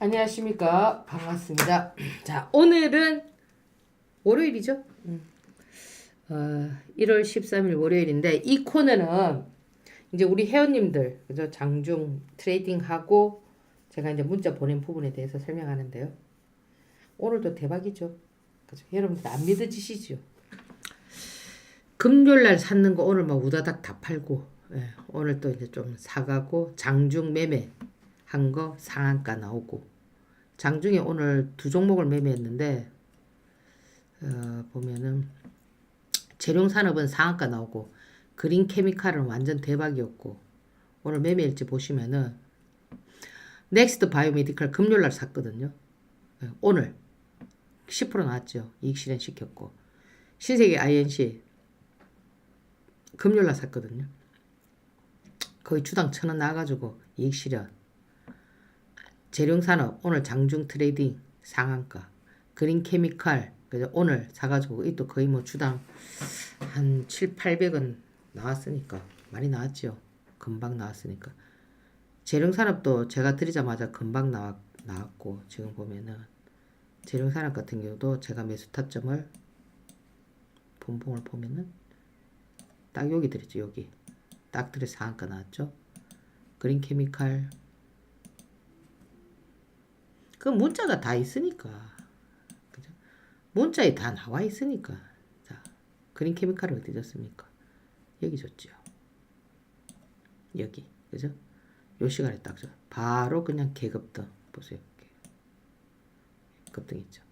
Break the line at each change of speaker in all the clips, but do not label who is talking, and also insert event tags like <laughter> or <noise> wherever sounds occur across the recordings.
안녕하십니까. 반갑습니다. <clears throat> 자, 오늘은 월요일이죠? 음. 어, 1월 13일 월요일인데, 이 코너는 이제 우리 회원님들, 그죠? 장중 트레이딩 하고 제가 이제 문자 보낸 부분에 대해서 설명하는데요. 오늘도 대박이죠. 그죠? 여러분들 안 믿어지시죠? 금요일 날 샀는 거 오늘 막 우다닥 다 팔고, 예, 오늘 또 이제 좀 사가고, 장중 매매 한 거 상한가 나오고, 장중에 오늘 두 종목을 매매했는데, 어, 보면은, 재룡산업은 상한가 나오고, 그린 케미칼은 완전 대박이었고, 오늘 매매일지 보시면은, 넥스트 바이오메디칼 금요일날 샀거든요. 예, 오늘 10% 나왔죠. 이익 실현 시켰고, 신세계 INC 금요일날 샀거든요. 거의 주당 천 원 나가지고 이익 실현. 재룡산업 오늘 장중 트레이딩 상한가. 그린 케미칼 그죠? 오늘 사가지고 이 또 거의 뭐 주당 한 7, 800원 나왔으니까 많이 나왔죠. 금방 나왔으니까. 재룡산업도 제가 드리자마자 금방 나왔, 나왔고 지금 보면은 재룡산업 같은 경우도 제가 매수 타점을 본봉을 보면은 딱 여기 들었죠 여기 딱 들어 상한가 나왔죠 그린 케미칼 그 문자가 다 있으니까. 그죠? 문자에 다 나와 있으니까. 자 그린 케미칼을 어디 줬습니까? 여기 줬죠 여기. 그죠? 요 시간에 딱 줘. 바로 그냥 개급등 보세요. 급등 있죠.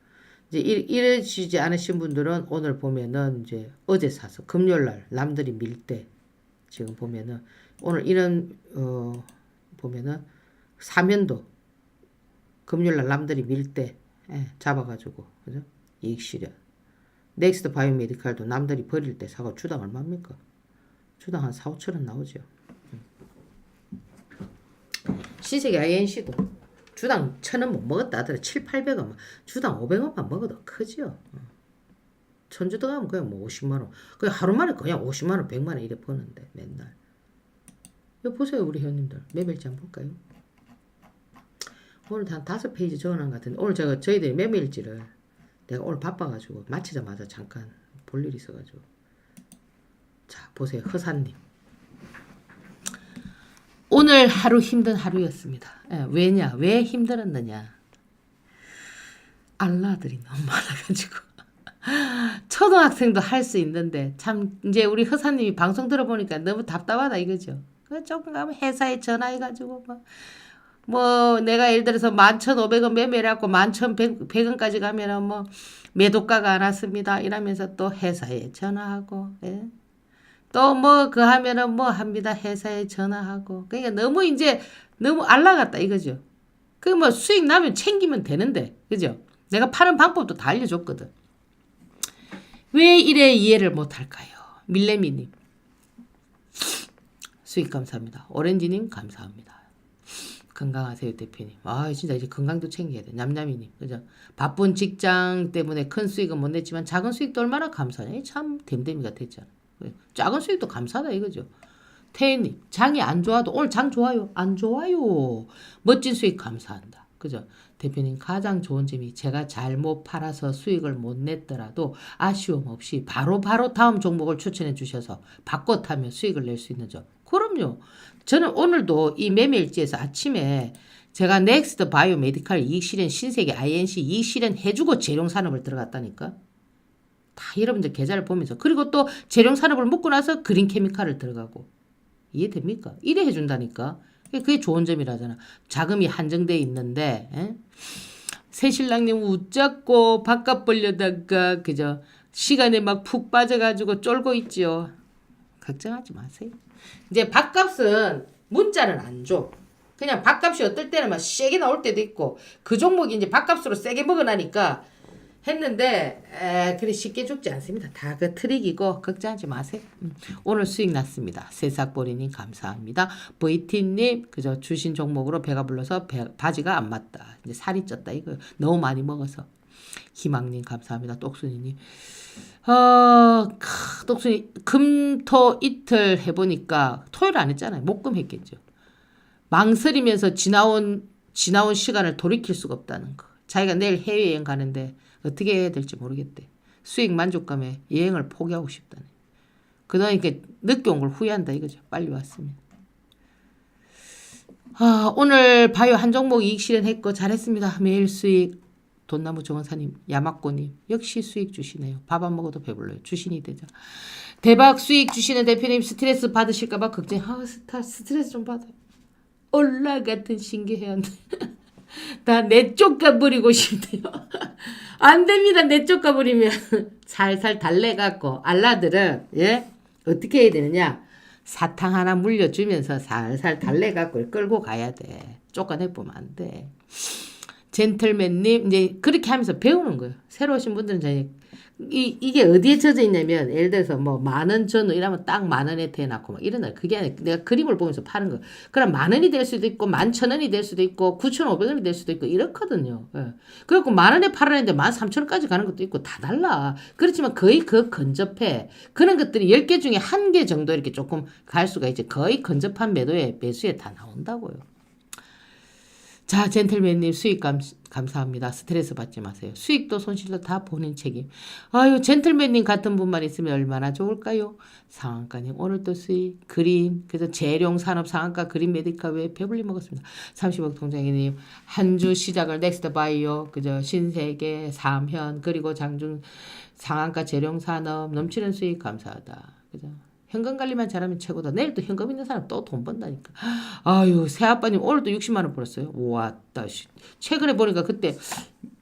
이제 이- 이러시지 않으신 분들은 오늘 보면은 이제 어제 사서 금요일 날 남들이 밀 때 지금 보면은 오늘 이런 어 보면은 사면도 금요일 날 남들이 밀때 예, 잡아가지고 그죠? 이익 실현. 넥스트 바이오메디칼도 남들이 버릴 때 사고 주당 얼마입니까? 주당 한 4, 5천 원 나오죠. 음. 신세계 INC도 주당 천원 못 먹었다 하더라. 7, 800원 주당 500원만 먹어도 크지요 어. 천주 들어가면 그냥 뭐 50만 원. 그냥 하루 만에 그냥 50만 원 100만 원 이래 버는데 맨날. 이거 보세요 우리 회원님들. 매매일지 한번 볼까요 오늘 한 다섯 페이지 적어놓은 것 같은데 오늘 제가 저희들이 매매일지를 내가 오늘 바빠가지고 마치자마자 잠깐 볼 일이 있어가지고 자 보세요 허사님 오늘 하루 힘든 하루였습니다. 예, 왜냐? 왜 힘들었느냐? 알라들이 너무 많아가지고 <laughs> 초등학생도 할 수 있는데 참 이제 우리 허사님이 방송 들어보니까 너무 답답하다 이거죠. 그 조금 가면 회사에 전화해가지고 뭐, 뭐 내가 예를 들어서 만천 오백 원 매매를 하고 만천 백 원까지 가면은 뭐 매도가가 안 왔습니다 이러면서 또 회사에 전화하고 예? 또 뭐 그 하면은 뭐 합니다. 회사에 전화하고. 그러니까 너무 이제 너무 알라갔다 이거죠. 그 뭐 수익 나면 챙기면 되는데. 그죠? 내가 파는 방법도 다 알려줬거든. 왜 이래 이해를 못 할까요? 밀레미님. 수익 감사합니다. 오렌지님 감사합니다. 건강하세요 대표님. 아 진짜 이제 건강도 챙겨야 돼. 냠냠이님 그죠? 바쁜 직장 때문에 큰 수익은 못 냈지만 작은 수익도 얼마나 감사하냐. 참 댐댐이가 됐잖아. 네. 작은 수익도 감사하다 이거죠. 태희님 장이 안 좋아도 오늘 장 좋아요. 안 좋아요. 멋진 수익 감사한다. 그죠? 대표님 가장 좋은 점이 제가 잘못 팔아서 수익을 못 냈더라도 아쉬움 없이 바로바로 바로 다음 종목을 추천해 주셔서 바꿔 타면 수익을 낼 수 있는 점. 그럼요. 저는 오늘도 이 매매일지에서 아침에 제가 넥스트 바이오 메디칼 이익 실현 신세계 INC 이익 실현 해주고 재룡 산업을 들어갔다니까. 다 여러분들 계좌를 보면서 그리고 또 재룡 산업을 묶고 나서 그린 케미칼을 들어가고 이해됩니까? 이래 해준다니까. 그게 좋은 점이라잖아. 자금이 한정돼 있는데 에? 새신랑님 웃잡고 바깥 벌려다가 그저 시간에 막 푹 빠져가지고 쫄고 있지요. 걱정하지 마세요. 이제 밥값은 문자는 안 줘. 그냥 밥값이 어떨 때는 막 세게 나올 때도 있고 그 종목이 이제 밥값으로 세게 먹어나니까 했는데 에, 그래 쉽게 죽지 않습니다. 다 그 트릭이고 걱정하지 마세요. 음, 오늘 수익 났습니다. 새싹보리님 감사합니다. VT님 그저 주신 종목으로 배가 불러서 배, 바지가 안 맞다. 이제 살이 쪘다 이거 너무 많이 먹어서 희망님 감사합니다. 똑순이님 어 크, 똑순이 금 토 이틀 해보니까 토요일 안 했잖아요. 목금 했겠죠. 망설이면서 지나온 지나온 시간을 돌이킬 수가 없다는 거. 자기가 내일 해외여행 가는데 어떻게 해야 될지 모르겠대. 수익 만족감에 여행을 포기하고 싶다네. 이렇게 늦게 온 걸 후회한다 이거죠. 빨리 왔으면. 아, 오늘 바이오 한 종목 이익 실현했고 잘했습니다. 매일 수익 돈나무 정원사님, 야마꼬님 역시 수익 주시네요. 밥 안 먹어도 배불러요. 주신이 되죠. 대박 수익 주시는 대표님 스트레스 받으실까봐 걱정. 아, 스트레스 좀 받아. 올라 같은 신기해한데. 다 내쫓가 버리고 싶네요. 안 됩니다. 내쫓가 버리면 <laughs> 살살 달래갖고 알라들은 예 어떻게 해야 되느냐 사탕 하나 물려주면서 살살 달래갖고 끌고 가야 돼. 쫓아내 보면 안 돼. 젠틀맨님 이제 그렇게 하면서 배우는 거예요. 새로 오신 분들은 이제 이, 이게 어디에 젖어 있냐면 예를 들어서 뭐 만 원 전후 이러면 딱 만 원에 대놓고 막 이런 날 그게 아니라 내가 그림을 보면서 파는 거. 그럼 만 원이 될 수도 있고 만 천 원이 될 수도 있고 구천 오백 원이 될 수도 있고 이렇거든요. 예. 그래갖고 만 원에 팔았는데 만 삼천 원까지 가는 것도 있고 다 달라. 그렇지만 거의 그 근접해. 그런 것들이 열 개 중에 한 개 정도 이렇게 조금 갈 수가 이제 거의 근접한 매도에 매수에 다 나온다고요. 자, 젠틀맨님 수익 감, 감사합니다. 스트레스 받지 마세요. 수익도 손실도 다 본인 책임. 아유, 젠틀맨님 같은 분만 있으면 얼마나 좋을까요? 상한가님 오늘도 수익, 그린, 그래서 재룡 산업 상한가 그린 메디카 외에 배불리 먹었습니다. 30억 통장이님 한 주 시작을 넥스트 바이오, 그저 신세계, 삼현, 그리고 장중 상한가 재룡 산업 넘치는 수익 감사하다. 그죠? 현금 관리만 잘하면 최고다. 내일 또 현금 있는 사람 또 돈 번다니까. 아유, 새아빠님 오늘도 60만 원 벌었어요. 왔다. 씨. 최근에 보니까 그때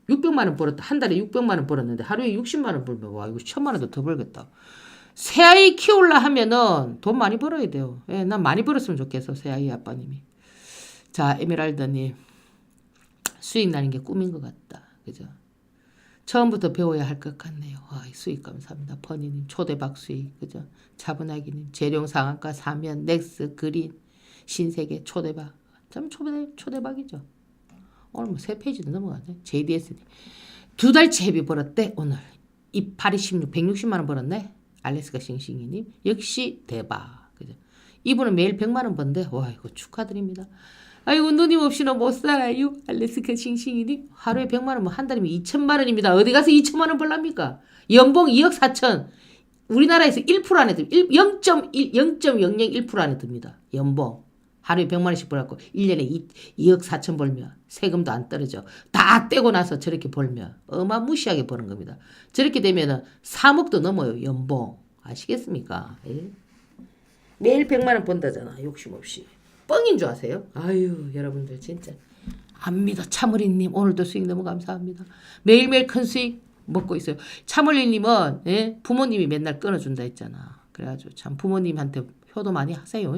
600만 원 벌었다. 한 달에 600만 원 벌었는데 하루에 60만 원 벌면 와 이거 1000만 원도 더 벌겠다. 새아이 키울라 하면은 돈 많이 벌어야 돼요. 예, 난 많이 벌었으면 좋겠어. 새아이 아빠님이. 자, 에메랄드님. 수익 나는 게 꿈인 것 같다. 그죠? 처음부터 배워야 할 것 같네요. 아, 수익 감사합니다. 퍼니님 초대박 수익 그죠? 차분하기님 재룡 상한가 사면 넥스 그린 신세계 초대박 참 초대 초대박이죠. 오늘 뭐 세 페이지도 넘어가네. JDS님 두 달치 회비 벌었대 오늘 이 8이 16 160만 원 벌었네. 알래스카 싱싱이님 역시 대박 그죠? 이분은 매일 100만 원 번데 와 이거 축하드립니다. 아이고 누님 없이는 못 살아요. 알래스카 싱싱이님 하루에 100만 원, 뭐 한 달이면 2천만 원입니다. 어디 가서 2천만 원 벌랍니까? 연봉 2억 4천. 우리나라에서 1% 안에 듭니다. 0.1, 0.001% 안에 듭니다. 연봉. 하루에 100만 원씩 벌었고 1년에 2, 2억 4천 벌면 세금도 안 떨어져. 다 떼고 나서 저렇게 벌면 어마무시하게 버는 겁니다. 저렇게 되면은 3억도 넘어요. 연봉. 아시겠습니까? 예? 매일 100만 원 번다잖아. 욕심 없이. 뻥인 줄 아세요? 아유, 여러분들 진짜 안 믿어. 참으리님 오늘도 수익 너무 감사합니다. 매일매일 큰 수익 먹고 있어요. 참을리님은 예? 부모님이 맨날 끊어준다 했잖아. 그래가지고 참 부모님한테 효도 많이 하세요.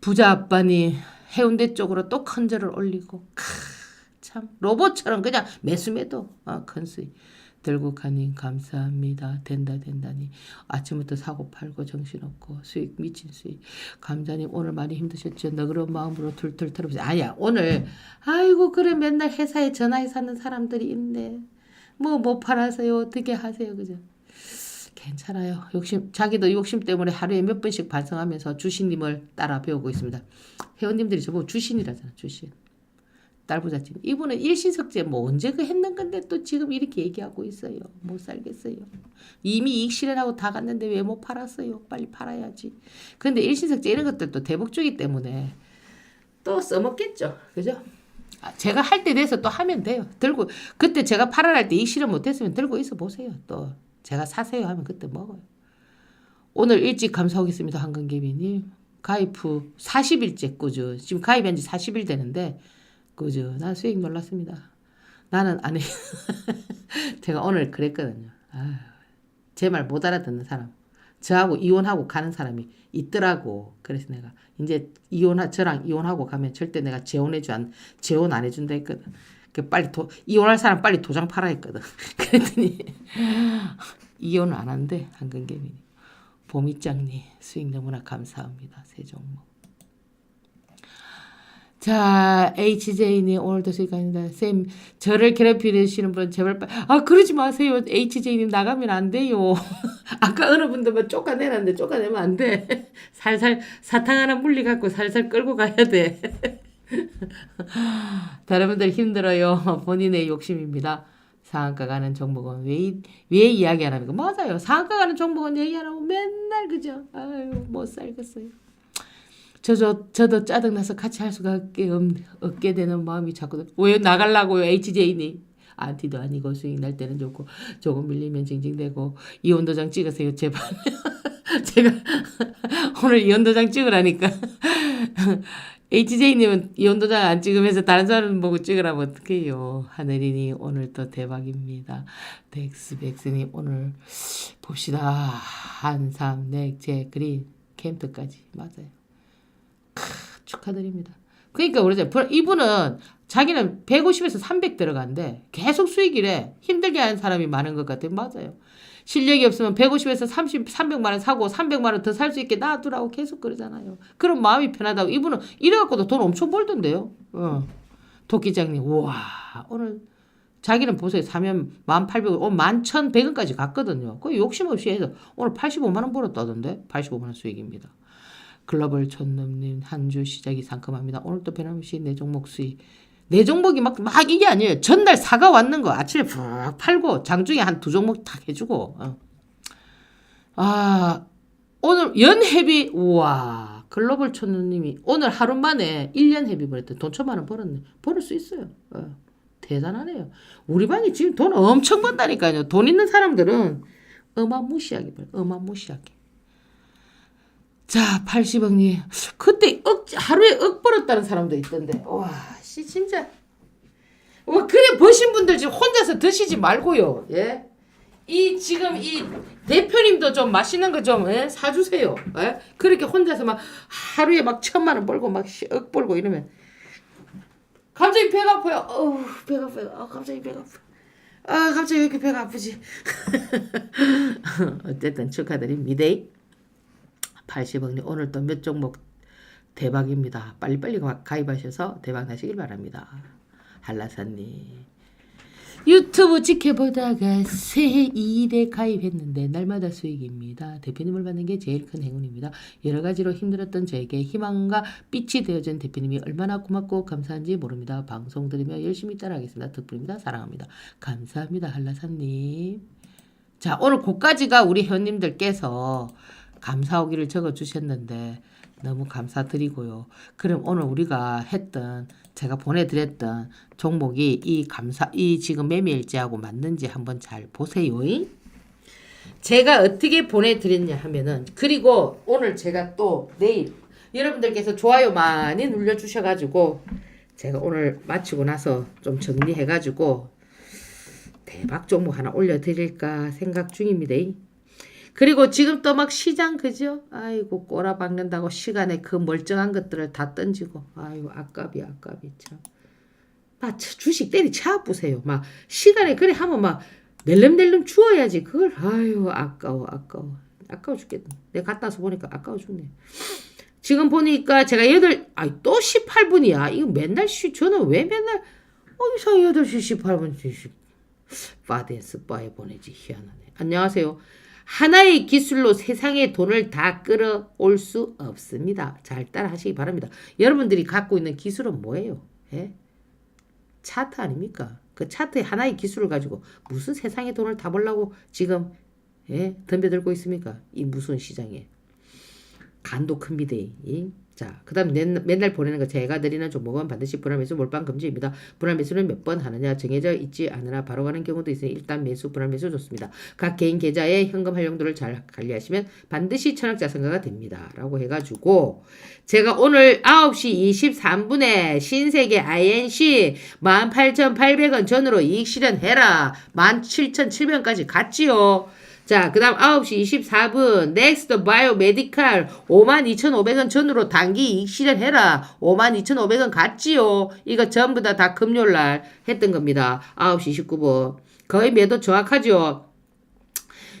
부자 아빠님 해운대 쪽으로 또 큰절을 올리고 크, 참 로봇처럼 그냥 매수매도 어, 큰 수익. 들고 가님 감사합니다. 된다 된다니 아침부터 사고 팔고 정신없고 수익 미친 수익. 감자님 오늘 많이 힘드셨죠? 너그러운 마음으로 툴툴 털어보세요. 아니야 오늘 아이고 그래 맨날 회사에 전화해 사는 사람들이 있네. 뭐못 팔아서요 어떻게 하세요 그죠? 괜찮아요. 욕심 자기도 욕심 때문에 하루에 몇 번씩 반성하면서 주신님을 따라 배우고 있습니다. 회원님들이 저보고 주신이라잖아 주신. 딸부잣집 이분은 일신석제 뭐 언제 그 했는 건데 또 지금 이렇게 얘기하고 있어요. 못 살겠어요. 이미 이익 실현하고 다 갔는데 왜 못 팔았어요? 빨리 팔아야지. 근데 일신석제 이런 것들도 대북주기 때문에 또 써먹겠죠. 그죠? 아, 제가 할 때 돼서 또 하면 돼요. 들고 그때 제가 팔아날 때 이익 실현 못했으면 들고 있어 보세요. 또 제가 사세요 하면 그때 먹어요. 오늘 일찍 감사하겠습니다. 한근개비님. 가입 후 40일째 꾸준. 지금 가입한 지 40일 되는데 그죠. 난 수익 놀랐습니다. 나는 안 해. <laughs> 제가 오늘 그랬거든요. 제 말 못 알아듣는 사람. 저하고 이혼하고 가는 사람이 있더라고. 그래서 내가 이제 이혼하 저랑 이혼하고 가면 절대 내가 재혼해 주 안 재혼 안 해준다 했거든. 그 빨리 도, 이혼할 사람 빨리 도장 팔아 했거든. <laughs> 그랬더니 이혼을 안 한대 한근개미. 봄이짱님 수익 너무나 감사합니다. 새 종목. 자, HJ님 오늘도 수익합니다. 쌤, 저를 괴롭히시는 분 제발 빨리 아 그러지 마세요. HJ님 나가면 안 돼요. <laughs> 아까 어느 분도 뭐 쫓아내놨는데 쫓아내면 안 돼. <laughs> 살살 사탕 하나 물리 갖고 살살 끌고 가야 돼. <laughs> 다른 분들 힘들어요. 본인의 욕심입니다. 상한가 가는 종목은 왜, 이- 왜 이야기 안 합니까? 맞아요. 상한가 가는 종목은 얘기 안 하고 맨날 그죠? 아유, 못 살겠어요. 저도, 저도 짜증나서 같이 할 수가 없게, 없- 없게 되는 마음이 자꾸, 왜 나가려고요, HJ님? 안티도 아니고 수익 날 때는 좋고, 조금 밀리면 징징대고, 이온도장 찍으세요, 제발. <laughs> 제가 <laughs> 오늘 이온도장 찍으라니까. <laughs> HJ님은 이온도장 안 찍으면서 다른 사람 보고 찍으라면 어떡해요. 하늘이니 오늘 또 대박입니다. 덱스백스님 오늘 봅시다. 한삼, 넥 제, 그린, 캠프까지. 맞아요. 크, 축하드립니다. 그러니까 그러죠. 부- 이분은 자기는 150에서 300 들어간대. 계속 수익이래. 힘들게 하는 사람이 많은 것 같아요. 맞아요. 실력이 없으면 150에서 30, 300만 원 사고 300만 원 더 살 수 있게 놔두라고 계속 그러잖아요. 그럼 마음이 편하다고. 이분은 이래갖고도 돈 엄청 벌던데요. 어. 도끼장님, 우와, 오늘 자기는 보세요. 사면 1,800원, 어, 11,100원까지 갔거든요. 그 욕심 없이 해서 오늘 85만 원 벌었다던데? 85만 원 수익입니다. 글로벌 촌놈님 한 주 시작이 상큼합니다. 오늘도 변함없이 내 종목 수익. 내 종목이 막, 막 이게 아니에요. 전날 사가 왔는 거 아침에 푹 팔고 장중에 한 두 종목 탁 해주고. 어. 아, 오늘 연회비, 우와. 글로벌 촌놈님이 오늘 하루 만에 1년 회비 벌었대. 돈 천만 원 벌었네. 벌을 수 있어요. 어. 대단하네요. 우리 방이 지금 돈 엄청 번다니까요. 돈 있는 사람들은 어마무시하게 벌, 어마무시하게. 자, 80억님. 그때 억, 하루에 억 벌었다는 사람도 있던데. 와, 씨, 진짜. 와, 그래, 버신 분들 지금 혼자서 드시지 말고요. 예? 이, 지금 이 대표님도 좀 맛있는 거 좀, 예? 사주세요. 예? 그렇게 혼자서 막 하루에 막 천만 원 벌고 막 씨, 억 벌고 이러면. 갑자기 배가 아파요. 어우, 배가 아파요. 아, 갑자기 배가 아파. 아, 갑자기 왜 이렇게 배가 아프지? <laughs> 어쨌든 축하드립니다. 80억님 오늘 또 몇 종목 대박입니다. 빨리빨리 가- 가입하셔서 대박 나시길 바랍니다. 한라사님 유튜브 지켜보다가 새 2대 가입했는데 날마다 수익입니다. 대표님을 받는 게 제일 큰 행운입니다. 여러 가지로 힘들었던 저에게 희망과 빛이 되어준 대표님이 얼마나 고맙고 감사한지 모릅니다. 방송 들으며 열심히 따라하겠습니다. 덕분입니다. 사랑합니다. 감사합니다. 한라사님. 자 오늘 고까지가 우리 회원님들께서 감사오기를 적어 주셨는데 너무 감사드리고요. 그럼 오늘 우리가 했던 제가 보내드렸던 종목이 이 감사 이 지금 매매일지하고 맞는지 한번 잘 보세요. 제가 어떻게 보내드렸냐 하면은 그리고 오늘 제가 또 내일 여러분들께서 좋아요 많이 눌러주셔가지고 제가 오늘 마치고 나서 좀 정리해가지고 대박 종목 하나 올려드릴까 생각 중입니다. 그리고 지금 또 막 시장 그죠? 아이고 꼬라 박는다고 시간에 그 멀쩡한 것들을 다 던지고 아이고 아깝이 아깝이 참. 막 주식 때리 차 보세요. 막 시간에 그래 하면 막 낼름낼름 주어야지 그걸 아유 아까워 아까워 아까워 죽겠다. 내가 갔다 와서 보니까 아까워 죽네. 지금 보니까 제가 여덟 아이 또 18분이야. 이거 맨날 쉬 저는 왜 맨날 어디서 8시 18분 주식 파덴스 바에 보내지 희한하네. 안녕하세요. 하나의 기술로 세상의 돈을 다 끌어올 수 없습니다. 잘 따라 하시기 바랍니다. 여러분들이 갖고 있는 기술은 뭐예요? 예? 차트 아닙니까? 그 차트의 하나의 기술을 가지고 무슨 세상의 돈을 다 벌라고 지금 예? 덤벼들고 있습니까? 이 무슨 시장에. 간도 큽니다. 이. 자, 그 다음 맨날 보내는 거 제가 드리는 종목은 반드시 불안매수 몰빵 금지입니다. 불안매수는 몇 번 하느냐 정해져 있지 않으나 바로 가는 경우도 있으니 일단 매수 불안매수 좋습니다. 각 개인 계좌의 현금 활용도를 잘 관리하시면 반드시 천학자산가가 됩니다. 라고 해가지고 제가 오늘 9시 23분에 신세계 INC 18,800원 전으로 이익 실현해라. 17,700원까지 갔지요. 자, 그 다음 9시 24분, 넥스트 바이오 메디칼 52,500원 전으로 단기 이익 실현해라. 52,500원 갔지요. 이거 전부 다 다 금요일날 했던 겁니다. 9시 29분. 거의 매도 정확하죠.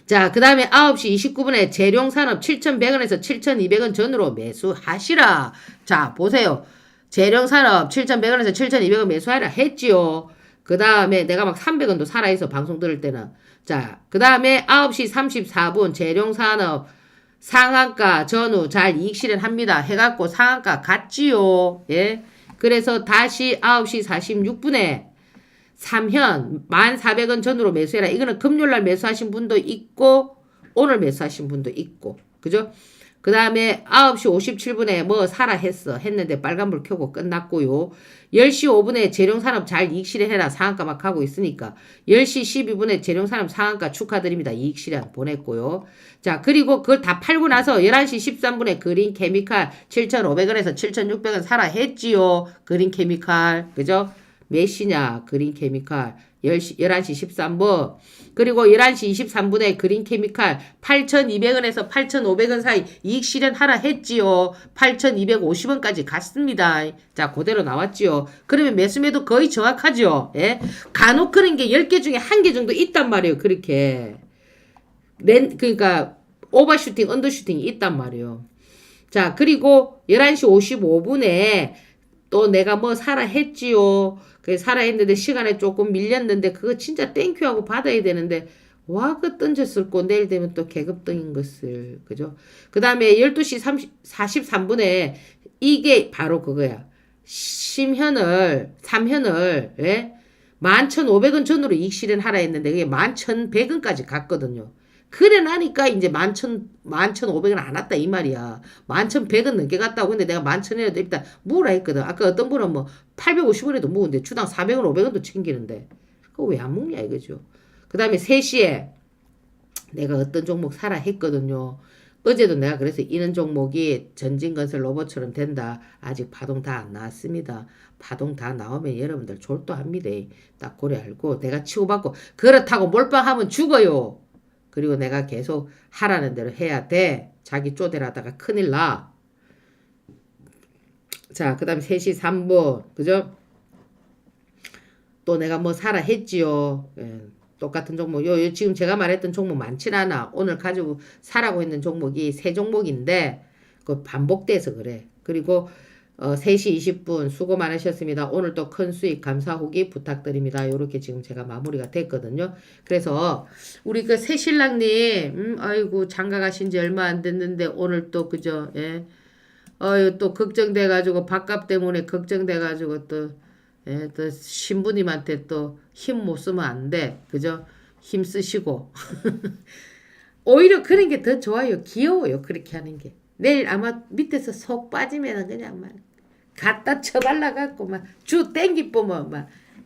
자, 그 다음에 9시 29분에 재룡산업 7,100원에서 7,200원 전으로 매수하시라. 자, 보세요. 재룡산업 7,100원에서 7,200원 매수하라 했지요. 그 다음에 내가 막 300원도 살아있어, 방송 들을 때는. 자, 그 다음에 9시 34분 재룡산업 상한가 전후 잘 이익 실현합니다. 해갖고 상한가 갔지요. 예. 그래서 다시 9시 46분에 3현 1,400원 전으로 매수해라. 이거는 금요일 날 매수하신 분도 있고 오늘 매수하신 분도 있고. 그죠? 그 다음에 9시 57분에 뭐 사라 했어. 했는데 빨간불 켜고 끝났고요. 10시 5분에 재룡산업 잘 이익 실현해라. 상한가 막 하고 있으니까. 10시 12분에 재룡산업 상한가 축하드립니다. 이익 실현 보냈고요. 자, 그리고 그걸 다 팔고 나서 11시 13분에 그린 케미칼 7,500원에서 7,600원 사라 했지요. 그린 케미칼. 그죠? 몇 시냐? 그린 케미칼. 10시, 11시 13분. 그리고 11시 23분에 그린 케미칼 8,200원에서 8,500원 사이 이익 실현하라 했지요. 8,250원까지 갔습니다. 자, 그대로 나왔지요. 그러면 매수매도 거의 정확하죠. 예? 간혹 그런 게 10개 중에 한개 정도 있단 말이에요. 그렇게. 렌, 그러니까 오버슈팅, 언더슈팅이 있단 말이에요. 자, 그리고 11시 55분에 또 내가 뭐 사라 했지요. 그 사라 했는데 시간에 조금 밀렸는데 그거 진짜 땡큐하고 받아야 되는데 와, 그 던졌을 거 내일 되면 또 계급등인 것을. 그죠? 그 다음에 12시 30, 43분에 이게 바로 그거야. 심현을, 삼현을, 예? 11,500원 전으로 이익 실현하라 했는데 그게 11,100원까지 갔거든요. 그래 나니까 이제 11,000, 11,500원 안 왔다 이 말이야. 11,100원 넘게 갔다고 근데 내가 11,000원이라도 일단 무라 했거든. 아까 어떤 분은 뭐 850원에도 무는데 주당 400원, 500원도 챙기는데 그거 왜 안 먹냐 이거죠. 그 다음에 3시에 내가 어떤 종목 사라 했거든요. 어제도 내가 그래서 이런 종목이 전진건설 로봇처럼 된다. 아직 파동 다 안 나왔습니다. 파동 다 나오면 여러분들 졸도합니다. 딱 고려 알고 내가 치고받고 그렇다고 몰빵하면 죽어요. 그리고 내가 계속 하라는 대로 해야 돼. 자기 쪼대라다가 큰일 나. 자, 그 다음에 3시 3분. 그죠? 또 내가 뭐 사라 했지요. 예, 똑같은 종목. 요, 요 지금 제가 말했던 종목 많진 않아. 오늘 가지고 사라고 했는 종목이 세 종목인데 그 반복돼서 그래. 그리고 어, 3시 20분 수고 많으셨습니다. 오늘 또큰 수익 감사 후기 부탁드립니다. 요렇게 지금 제가 마무리가 됐거든요. 그래서 우리 그 새신랑님, 음, 아이고 장가 가신 지 얼마 안 됐는데 오늘 또 그죠, 예. 어유 또 걱정돼 가지고 밥값 때문에 걱정돼 가지고 또, 예, 또 신부님한테 또 힘 못 쓰면 안 돼. 그죠? 힘 쓰시고. <laughs> 오히려 그런 게 더 좋아요. 귀여워요. 그렇게 하는 게. 내일 아마 밑에서 속 빠지면 그냥 막 갖다 쳐발라갖고 막 주 땡기 보면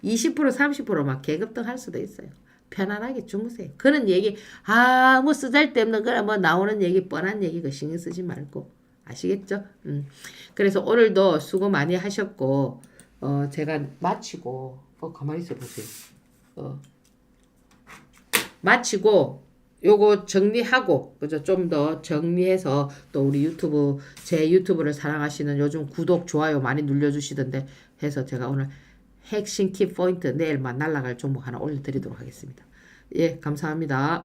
막20% 30%막 계급등 할 수도 있어요. 편안하게 주무세요. 그런 얘기 아무 쓰잘데없는 거라 뭐 나오는 얘기 뻔한 얘기 그 신경 쓰지 말고 아시겠죠? 음. 그래서 오늘도 수고 많이 하셨고 어 제가 마치고 어 가만히 있어 보세요. 어 마치고 요거 정리하고 그죠 좀 더 정리해서 또 우리 유튜브 제 유튜브를 사랑하시는 요즘 구독 좋아요 많이 눌러주시던데 해서 제가 오늘 핵심 키 포인트 내일 만 날라갈 종목 하나 올려드리도록 하겠습니다. 예 감사합니다.